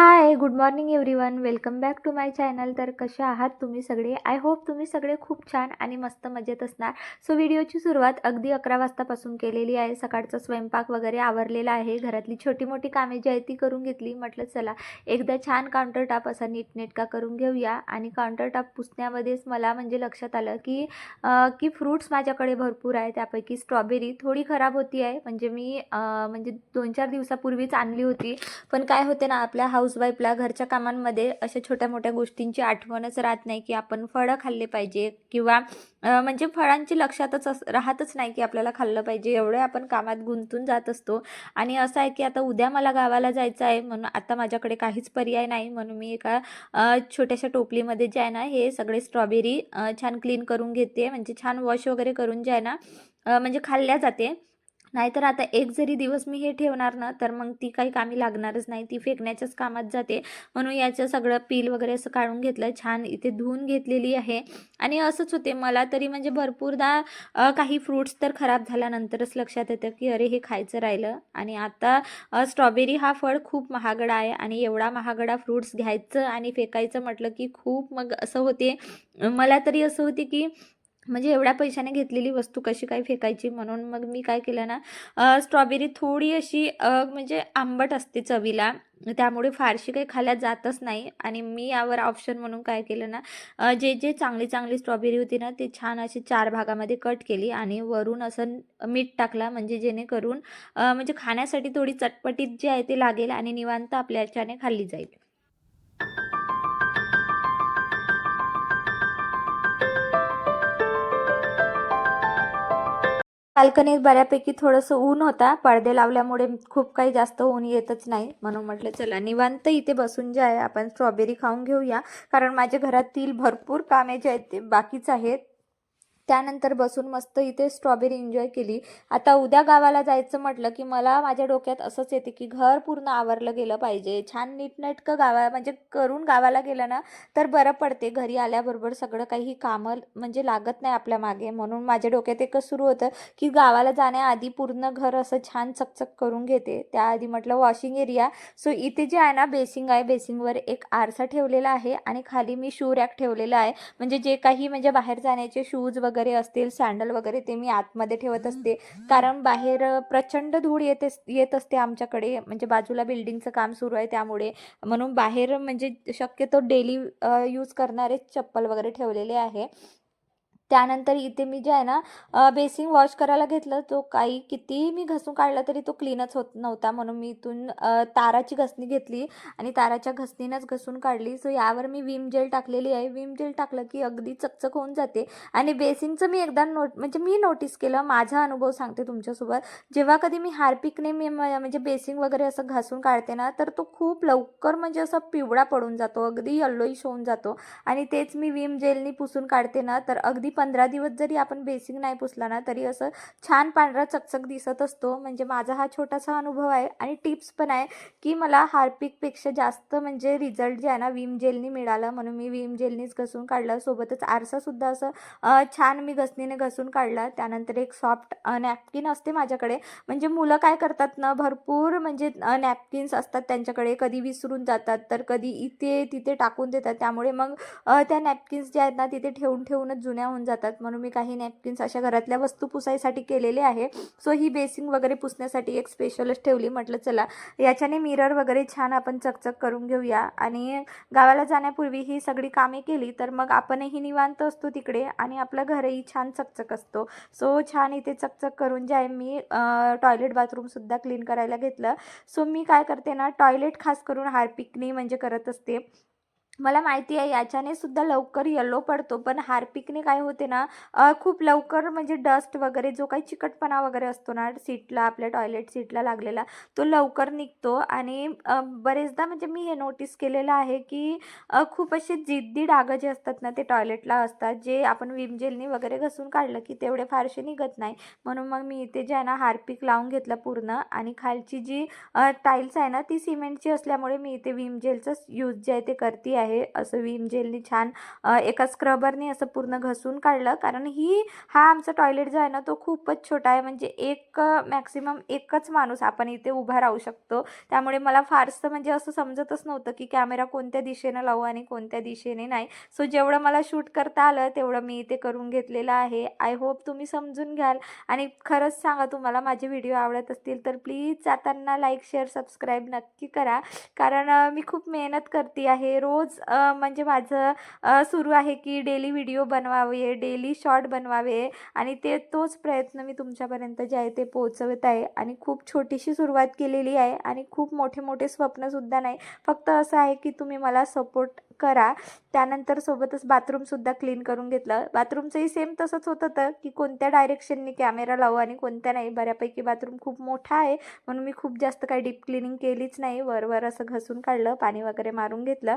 Hi good morning everyone welcome back to my channel तर कसे आहात तुम्ही सगळे? आय होप तुम्ही सगळे खूप छान आणि मस्त मजेत असणार. सो व्हिडिओची सुरुवात अगदी अकरा वाजतापासून केलेली आहे. सकाळचा स्वयंपाक वगैरे आवरलेला आहे. घरातली छोटी मोठी कामे जी आहे ती करून घेतली. म्हटलं चला एकदा छान काउंटर टाप असा नीटनेटका करून घेऊया. आणि काउंटर टाप पुसण्यामध्येच मला म्हणजे लक्षात आलं की की फ्रूट्स माझ्याकडे भरपूर आहे त्यापैकी स्ट्रॉबेरी थोडी खराब होती आहे. म्हणजे मी म्हणजे दोन चार दिवसापूर्वीच आणली होती. पण काय होते ना आपल्या हाऊस हाऊसवाईफला घरच्या कामांमध्ये अशा छोट्या मोठ्या गोष्टींची आठवणच राहत नाही की आपण फळं खाल्ले पाहिजे किंवा म्हणजे फळांची लक्षातच अस राहतच नाही की आपल्याला खाल्लं पाहिजे. एवढे आपण कामात गुंतून जात असतो. आणि असं आहे की आता उद्या मला गावाला जायचं आहे म्हणून आता माझ्याकडे काहीच पर्याय नाही म्हणून मी एका छोट्याशा टोपलीमध्ये जे आहे ना हे सगळे स्ट्रॉबेरी छान क्लीन करून घेते. म्हणजे छान वॉश वगैरे करून जे आहे ना म्हणजे खाल्ल्या जाते. नाहीतर आता एक जरी दिवस मी हे ठेवणार ना तर मग ती काही कामी लागणारच नाही. ती फेकण्याच्याच कामात जाते. म्हणून याचं सगळं पील वगैरे असं काढून घेतलं छान इथे धुवून घेतलेली आहे. आणि असंच होते. मला तरी म्हणजे भरपूरदा काही फ्रूट्स तर खराब झाल्यानंतरच लक्षात येतं की अरे हे खायचं राहिलं. आणि आता स्ट्रॉबेरी हा फळ खूप महागडा आहे. आणि एवढा महागडा फ्रूट्स घ्यायचं आणि फेकायचं म्हटलं की खूप मग असं होते. मला तरी असं होते की म्हणजे एवढ्या पैशाने घेतलेली वस्तू कशी काय फेकायची म्हणून मग मी काय केलं ना स्ट्रॉबेरी थोडी अशी म्हणजे आंबट असते चवीला त्यामुळे फारशी काही खाल्ल्या जातच नाही. आणि मी यावर ऑप्शन म्हणून काय केलं ना जे जे चांगली चांगली स्ट्रॉबेरी होती ना ते छान अशी चार भागामध्ये कट केली आणि वरून असं मीठ टाकला म्हणजे जेणेकरून म्हणजे खाण्यासाठी थोडी चटपटीत जे आहे ते लागेल आणि निवांत आपल्या याच्याने खाल्ली जाईल. बाल्कनीत बऱ्यापैकी थोडंसं ऊन होता. पडदे लावल्यामुळे खूप काही जास्त ऊन येतच नाही. म्हणून म्हटलं चला निवांत इथे बसून जे आहे आपण स्ट्रॉबेरी खाऊन घेऊया. कारण माझ्या घरातील भरपूर कामे जे आहेत ते बाकीच आहेत. त्यानंतर बसून मस्त इथे स्ट्रॉबेरी एन्जॉय केली. आता उद्या गावाला जायचं म्हटलं की मला माझ्या डोक्यात असंच येते की घर पूर्ण आवरलं गेलं पाहिजे. छान नीटनेटकं गावा म्हणजे करून गावाला गेलं ना तर बरं पडते. घरी आल्याबरोबर सगळं काही कामं म्हणजे लागत नाही आपल्या मागे. म्हणून माझ्या डोक्यात एकच सुरू होतं की गावाला जाण्याआधी पूर्ण घर असं छान चकचक करून घेते. त्याआधी म्हटलं वॉशिंग एरिया सो इथे जे आहे ना बेसिंग आहे. बेसिंगवर एक आरसा ठेवलेला आहे आणि खाली मी शू रॅक ठेवलेला आहे. म्हणजे जे काही म्हणजे बाहेर जाण्याचे शूज वगैरे असतील सँडल वगैरे ते मी आतमध्ये ठेवत असते. कारण बाहेर प्रचंड धूळ येते येत असते आमच्याकडे. म्हणजे बाजूला बिल्डिंगचं काम सुरू आहे त्यामुळे. म्हणून बाहेर म्हणजे शक्यतो डेली यूज करणारेच चप्पल वगैरे ठेवलेले आहे. त्यानंतर इथे मी जे आहे ना बेसिन वॉश करायला घेतलं. तो काही कितीही मी घसून काढला तरी तो क्लीनच होत नव्हता. म्हणून मी इथून ताराची घसणी घेतली आणि ताराच्या घसणीनंच घसून काढली. सो यावर मी विम जेल टाकलेली आहे. विम जेल टाकलं की अगदी चकचक होऊन जाते. आणि बेसिनचं मी एकदा नोट म्हणजे मी नोटीस केलं. माझा अनुभव सांगते तुमच्यासोबत. जेव्हा कधी मी हार्पिकने मी म्हणजे बेसिंग वगैरे असं घासून काढते ना तर तो खूप लवकर म्हणजे असा पिवळा पडून जातो. अगदी यल्लोईश होऊन जातो. आणि तेच मी विम जेलनी पुसून काढते ना तर अगदी पंधरा दिवस जरी आपण बेसिक नाही पुसला ना तरी असं छान पांढरा चकचक दिसत असतो. म्हणजे माझा हा छोटासा अनुभव आहे आणि टिप्स पण आहे की मला हार्पिकपेक्षा जास्त म्हणजे रिझल्ट जे आहे ना विम जेलनी मिळालं म्हणून मी विम जेलनीच घसून काढलं. सोबतच आरसासुद्धा असं छान मी घसणीने घसून काढला. त्यानंतर एक सॉफ्ट नॅपकिन असते माझ्याकडे. म्हणजे मुलं काय करतात ना भरपूर म्हणजे नॅपकिन्स असतात त्यांच्याकडे. कधी विसरून जातात तर कधी इथे तिथे टाकून देतात. त्यामुळे मग त्या नॅपकिन्स ज्या आहेत ना तिथे ठेवून ठेवूनच जुन्या होऊन जातात. म्हणून मी काही नॅपकिन्स अशा घरातल्या वस्तू पुसायसाठी केलेले आहे. सो ही बेसिंग वगैरे पुसण्यासाठी एक स्पेशलच ठेवली. म्हटलं चला याच्याने मिरर वगैरे छान आपण चकचक करून घेऊया. आणि गावाला जाण्यापूर्वी ही सगळी कामे केली तर मग आपणही निवांत असतो तिकडे आणि आपलं घरही छान चकचक असतो. सो छान इथे चकचक करून जे आहे मी टॉयलेट बाथरूमसुद्धा क्लीन करायला घेतलं. सो मी काय करते ना टॉयलेट खास करून हार्पिकने म्हणजे करत असते. मला माहिती आहे याच्याने सुद्धा लवकर येलो पडतो. पण हार्पिकने काय होते ना खूप लवकर म्हणजे डस्ट वगैरे जो काही चिकटपणा वगैरे असतो ना सीटला आपल्या टॉयलेट सीटला लागलेला तो लवकर निघतो. आणि बरेचदा म्हणजे मी हे नोटीस केलेलं आहे की खूप असे जिद्दी डागं जे असतात ना ते टॉयलेटला असतात जे आपण विमजेलनी वगैरे घसून काढलं की तेवढे फारसे निघत नाही. म्हणून मग मी इथे जे आहे ना हार्पिक लावून घेतलं पूर्ण. आणि खालची जी टाईल्स आहे ना ती सिमेंटची असल्यामुळे मी इथे विम जेलचं यूज जे आहे ते करते आहे आहे. असं विम जेलनी छान एका स्क्रबरनी असं पूर्ण घसून काढलं. कारण ही हा आमचा टॉयलेट जो आहे ना तो खूपच छोटा आहे. म्हणजे एक मॅक्सिमम एकच माणूस आपण इथे उभा राहू शकतो. त्यामुळे मला फारसं म्हणजे असं समजतच नव्हतं की कॅमेरा कोणत्या दिशेनं लावू आणि कोणत्या दिशेने नाही. सो जेवढं मला शूट करता आलं तेवढं मी इथे करून घेतलेलं आहे. आय होप तुम्ही समजून घ्याल. आणि खरंच सांगा तुम्हाला माझे व्हिडिओ आवडत असतील तर प्लीज जाताना लाईक शेअर सबस्क्राईब नक्की करा. कारण मी खूप मेहनत करते आहे. रोज रोज म्हणजे माझं सुरू आहे की डेली व्हिडिओ बनवावे डेली शॉर्ट बनवावे आणि ते तोच प्रयत्न मी तुमच्यापर्यंत जे आहे ते पोहोचवत आहे आणि खूप छोटीशी सुरुवात केलेली आहे आणि खूप मोठे मोठे स्वप्नसुद्धा नाही. फक्त असं आहे की तुम्ही मला सपोर्ट करा. त्यानंतर सोबतच बाथरूमसुद्धा क्लीन करून घेतलं. बाथरूमचंही सेम तसंच होत होतं की कोणत्या डायरेक्शनने कॅमेरा लावू आणि कोणत्या नाही. बऱ्यापैकी बाथरूम खूप मोठा आहे. म्हणून मी खूप जास्त काही डीप क्लिनिंग केलीच नाही. वरवर असं घसून काढलं पाणी वगैरे मारून घेतलं.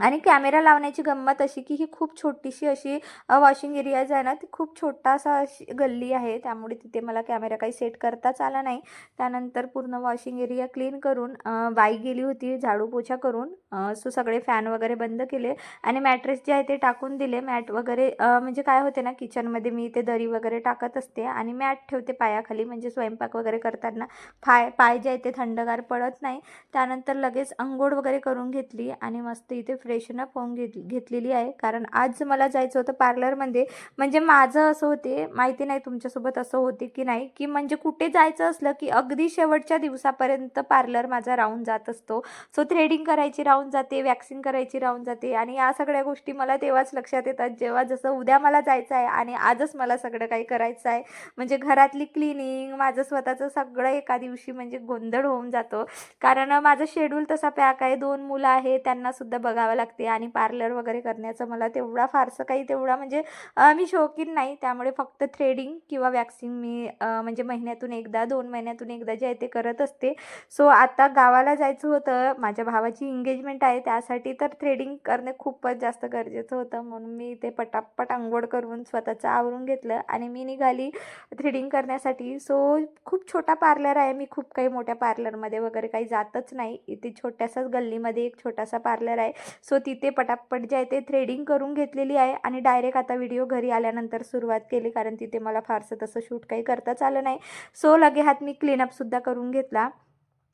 आणि कॅमेरा लावण्याची गंमत अशी की ही खूप छोटीशी अशी वॉशिंग एरिया जो आहे ना ती खूप छोटासा अशी गल्ली आहे. त्यामुळे तिथे मला कॅमेरा काही सेट करताच आला नाही. त्यानंतर पूर्ण वॉशिंग एरिया क्लीन करून बाई गेली होती झाडू पोछा करून. सो सगळे फॅन वगैरे बंद केले आणि मॅट्रेस जे आहे ते टाकून दिले. मॅट वगैरे म्हणजे काय होते ना किचनमध्ये मी ते दरी वगैरे टाकत असते आणि मॅट ठेवते पायाखाली म्हणजे स्वयंपाक वगैरे करताना. पाय पाय जे आहे ते थंडगार पडत नाही. त्यानंतर लगेच अंघोळ वगैरे करून घेतली आणि मस्त इथे फ्रेशनअप होऊन घेत घेतलेली आहे. कारण आज मला जायचं होतं पार्लरमध्ये. म्हणजे माझं असं होते माहिती नाही तुमच्यासोबत असं होते की नाही की म्हणजे कुठे जायचं असलं की अगदी शेवटच्या दिवसापर्यंत पार्लर माझा राहून जात असतो. सो थ्रेडिंग करायची राहून राहून जाते वॅक्सिंग करायची राहून जाते. आणि या सगळ्या गोष्टी मला तेव्हाच लक्षात येतात जेव्हा जसं उद्या मला जायचं आहे आणि आजच मला सगळं काही करायचं आहे म्हणजे घरातली क्लिनिंग माझं स्वतःचं सगळं एका दिवशी म्हणजे गोंधळ होऊन जातो. कारण माझं शेड्यूल तसा पॅक आहे दोन मुलं आहे त्यांनासुद्धा बघावं लागते. आणि पार्लर वगैरे करण्याचं मला तेवढा फारसं काही तेवढा म्हणजे मी शौकीन नाही. त्यामुळे फक्त थ्रेडिंग किंवा वॅक्सिंग मी म्हणजे महिन्यातून एकदा दोन महिन्यातून एकदा जे आहे ते करत असते. सो आता गावाला जायचं होतं माझ्या भावाची एंगेजमेंट आहे त्यासाठी तर थ्रेडिंग करणे खूपच जास्त गरजेचं होतं. म्हणून मी ते पटापट अंघोळ करून स्वतःचं आवरून घेतलं आणि मी निघाली थ्रेडिंग करण्यासाठी. सो खूप छोटा पार्लर आहे. मी खूप काही मोठ्या पार्लरमध्ये वगैरे काही जातच नाही. इथे छोट्यासाच गल्लीमध्ये एक छोटासा पार्लर आहे. सो तिथे पटापट जे आहे ते थ्रेडिंग करून घेतलेली आहे आणि डायरेक्ट आता व्हिडिओ घरी आल्यानंतर सुरुवात केली कारण तिथे मला फारसं तसं शूट काही करताच आलं नाही. सो लगे हात मी क्लीनअपसुद्धा करून घेतला.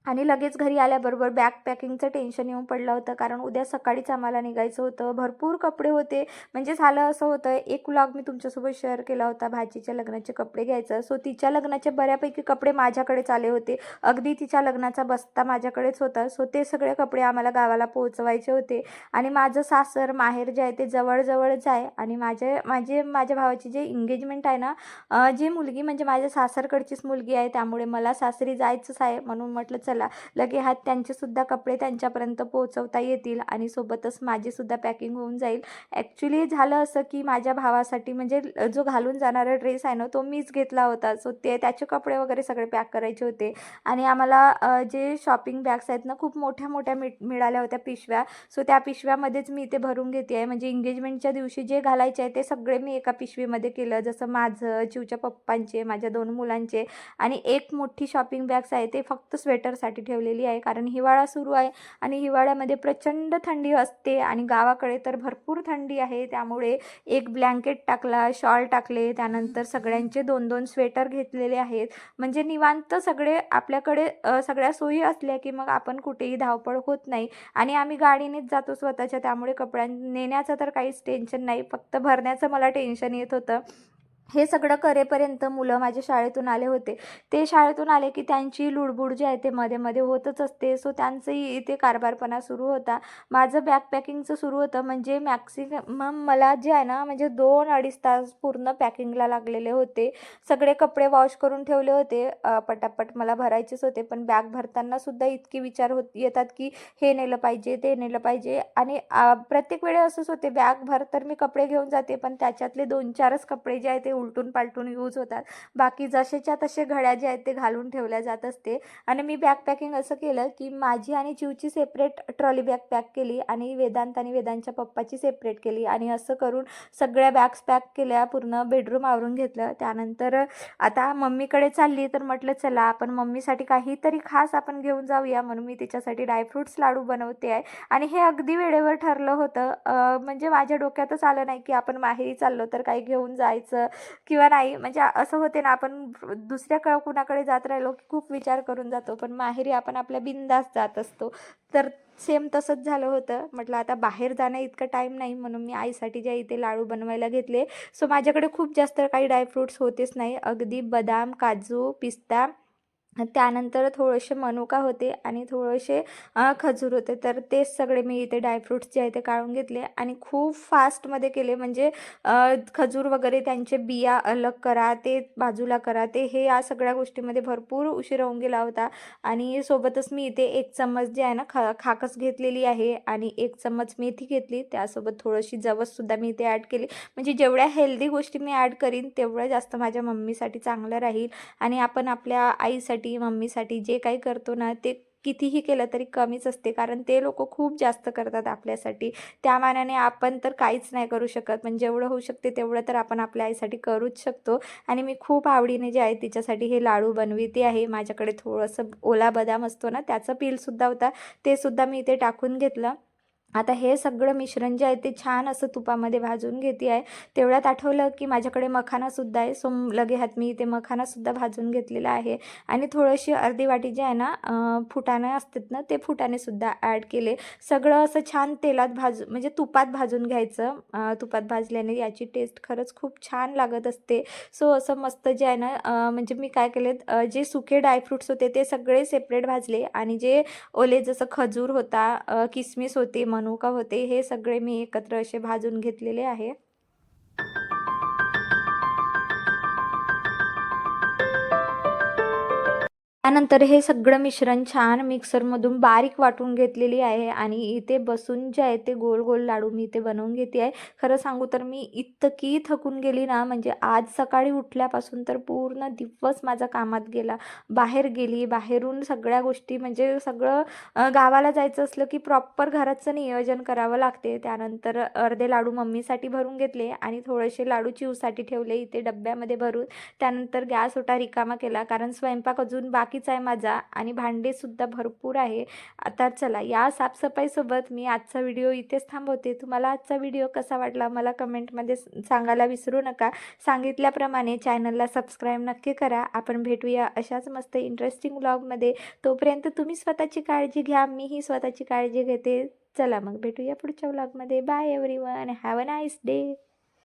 आणि लगेच घरी आल्याबरोबर बॅग पॅकिंगचं टेन्शन येऊन पडलं होतं. कारण उद्या सकाळीच आम्हाला निघायचं होतं. भरपूर कपडे होते. म्हणजे झालं असं होतं. एक व्लॉग मी तुमच्यासोबत शेअर केला होता. भाजीच्या लग्नाचे कपडे घ्यायचं. सो तिच्या लग्नाचे बऱ्यापैकी कपडे माझ्याकडेच आले होते. अगदी तिच्या लग्नाचा बस्ता माझ्याकडेच होता. सो ते सगळे कपडे आम्हाला गावाला पोहोचवायचे होते. आणि माझं सासर माहेर जे आहे ते जवळजवळच आहे आणि माझे माझे माझ्या भावाची जे एंगेजमेंट आहे ना जी मुलगी म्हणजे माझ्या सासरकडचीच मुलगी आहे. त्यामुळे मला सासरी जायचंच आहे. म्हणून म्हटलं चला. लगे हात त्यांचेसुद्धा कपडे त्यांच्यापर्यंत पोहोचवता येतील आणि सोबतच माझीसुद्धा पॅकिंग होऊन जाईल. ॲक्च्युली झालं असं की माझ्या भावासाठी म्हणजे जो घालून जाणारा ड्रेस आहे ना तो मीच घेतला होता. सो ते त्याचे कपडे वगैरे सगळे पॅक करायचे होते. आणि आम्हाला जे शॉपिंग बॅग्स आहेत ना खूप मोठ्या मोठ्या मि मिळाल्या होत्या पिशव्या. सो त्या पिशव्यामध्येच मी ते भरून घेते आहे. म्हणजे एंगेजमेंटच्या दिवशी जे घालायचे आहे ते सगळे मी एका पिशवीमध्ये केलं. जसं माझं चिवच्या पप्पांचे माझ्या दोन मुलांचे. आणि एक मोठी शॉपिंग बॅग्स आहे ते फक्त साठी ठेवलेली आहे. कारण हिवाळा सुरू आहे आणि हिवाळ्यामध्ये प्रचंड थंडी असते आणि गावाकडे तर भरपूर थंडी आहे. त्यामुळे एक ब्लँकेट टाकला शॉल टाकले त्यानंतर सगळ्यांचे दोन दोन स्वेटर घेतलेले आहेत. म्हणजे निवांत सगळे आपल्याकडे सगळ्या सोयी असल्या की मग आपण कुठेही धावपळ होत नाही. आणि आम्ही गाडीनेच जातो स्वतःच्या त्यामुळे कपड्या नेण्याचं तर काहीच टेन्शन नाही. फक्त भरण्याचं मला टेन्शन येत होतं. हे सगळं करेपर्यंत मुलं माझ्या शाळेतून आले होते. ते शाळेतून आले की त्यांची लुडबुड जी आहे ते मध्ये मध्ये होतच असते. सो त्यांचंही इथे कारभारपणा सुरू होता. माझं बॅग पॅकिंगचं सुरू होतं. म्हणजे मॅक्सिमम मला जे आहे ना म्हणजे दोन अडीच तास पूर्ण पॅकिंगला लागलेले होते. सगळे कपडे वॉश करून ठेवले होते. पटापट मला भरायचेच होते. पण बॅग भरताना सुद्धा इतके विचार होत येतात की हे नेलं पाहिजे ते नेलं पाहिजे. आणि प्रत्येक वेळे असंच होते. बॅग भर तर मी कपडे घेऊन जाते. पण त्याच्यातले दोन चारच कपडे जे आहे ते ते उलटून पालटून यूज होतात. बाकी जसेच्या तसे घड्या जे आहेत ते घालून ठेवल्या जात असते. आणि मी बॅग पॅकिंग असं केलं की माझी आणि चिवची सेपरेट ट्रॉली बॅग पॅक केली आणि वेदांत आणि वेदांच्या पप्पाची सेपरेट केली. आणि असं करून सगळ्या बॅग्स पॅक केल्या पूर्ण बेडरूम आवरून घेतलं. त्यानंतर आता मम्मीकडे चालली तर म्हटलं चला आपण मम्मीसाठी काहीतरी खास आपण घेऊन जाऊया. म्हणून मी तिच्यासाठी ड्रायफ्रुट्स लाडू बनवते आहे. आणि हे अगदी वेळेवर ठरलं होतं. म्हणजे माझ्या डोक्यातच आलं नाही की आपण माहेरी चाललो तर काही घेऊन जायचं. किंवा नाही म्हणजे असं होते ना आपण दुसऱ्या क कुणाकडे जात राहिलो की खूप विचार करून जातो पण माहेरी आपण आपल्या बिंदास जात असतो. तर सेम तसंच झालं होतं. म्हटलं आता बाहेर जाणं इतकं टाईम नाही म्हणून मी आईसाठी ज्या इथे लाडू बनवायला घेतले. सो माझ्याकडे खूप जास्त काही ड्रायफ्रूट्स होतेच नाही. अगदी बदाम काजू पिस्ता त्यानंतर थोडेसे मनुका होते आणि थोडेसे खजूर होते. तर तेच सगळे मी इथे ड्रायफ्रूट्स जे आहे ते काढून घेतले आणि खूप फास्टमध्ये केले. म्हणजे खजूर वगैरे त्यांचे बिया अलग करा ते बाजूला करा. ते हे या सगळ्या गोष्टीमध्ये भरपूर उशीर होऊन गेला होता. आणि सोबतच मी इथे एक चम्मच जे आहे ना खा खाकस घेतलेली आहे आणि एक चम्मच मेथी घेतली. त्यासोबत थोडीशी जवससुद्धा मी इथे ॲड केली. म्हणजे जेवढ्या हेल्दी गोष्टी मी ॲड करीन तेवढ्या जास्त माझ्या मम्मीसाठी चांगलं राहील. आणि आपण आपल्या आईसाठी मम्मीसाठी जे काही करतो ना ते कितीही केलं तरी कमीच असते. कारण ते लोक खूप जास्त करतात आपल्यासाठी. त्या मानाने आपण तर काहीच नाही करू शकत. पण जेवढं होऊ शकते तेवढं तर आपण आपल्या आईसाठी करूच शकतो. आणि मी खूप आवडीने जे आहे तिच्यासाठी हे लाडू बनविते आहे. माझ्याकडे थोडंसं ओला बदाम असतो ना त्याचं पीलसुद्धा होता. ते सुद्धा मी इथे टाकून घेतलं. आता हे सगळं मिश्रण जे आहे ते छान असं तुपामध्ये भाजून घेते आहे तेवढ्यात आठवलं की माझ्याकडे मखानासुद्धा आहे. सो लगे हात मी इथे मखानासुद्धा भाजून घेतलेला आहे. आणि थोडीशी अर्धी वाटी जे आहे ना फुटाणे असतात ना ते फुटाणेसुद्धा ॲड केले. सगळं असं छान तेलात भाजू म्हणजे तुपात भाजून घ्यायचं. तुपात भाजल्याने याची टेस्ट खरंच खूप छान लागत असते. सो असं मस्त जे आहे ना म्हणजे मी काय केले जे सुके ड्रायफ्रुट्स होते ते सगळे सेपरेट भाजले. आणि जे ओले जसं खजूर होता किसमिस होते मनुका होते हे सगळे मी एकत्र असे भाजून घेतलेले आहे. त्यानंतर हे सगळं मिश्रण छान मिक्सरमधून बारीक वाटून घेतलेली आहे आणि इथे बसून जे आहे ते गोल गोल लाडू मी इथे बनवून घेते आहे. खरं सांगू तर मी इतकी थकून गेली ना म्हणजे आज सकाळी उठल्यापासून तर पूर्ण दिवस माझा कामात गेला. बाहेर गेली बाहेरून सगळ्या गोष्टी म्हणजे सगळं गावाला जायचं असलं की प्रॉपर घराचं नियोजन करावं लागते. त्यानंतर अर्धे लाडू मम्मीसाठी भरून घेतले आणि थोडेसे लाडू चिवसाठी ठेवले इथे डब्यामध्ये भरून. त्यानंतर गॅस ओटा रिकामा केला कारण स्वयंपाक अजून बाकीच आहे माझा आणि भांडेसुद्धा भरपूर आहे. आता चला या साफसफाईसोबत मी आजचा व्हिडिओ इथेच थांबवते. तुम्हाला आजचा व्हिडिओ कसा वाटला मला कमेंटमध्ये सांगायला विसरू नका. सांगितल्याप्रमाणे चॅनलला सबस्क्राईब नक्की करा. आपण भेटूया अशाच मस्त इंटरेस्टिंग ब्लॉगमध्ये तोपर्यंत तुम्ही स्वतःची काळजी घ्या मीही स्वतःची काळजी घेते. चला मग भेटूया पुढच्या व्लॉगमध्ये. Bye everyone have a nice day.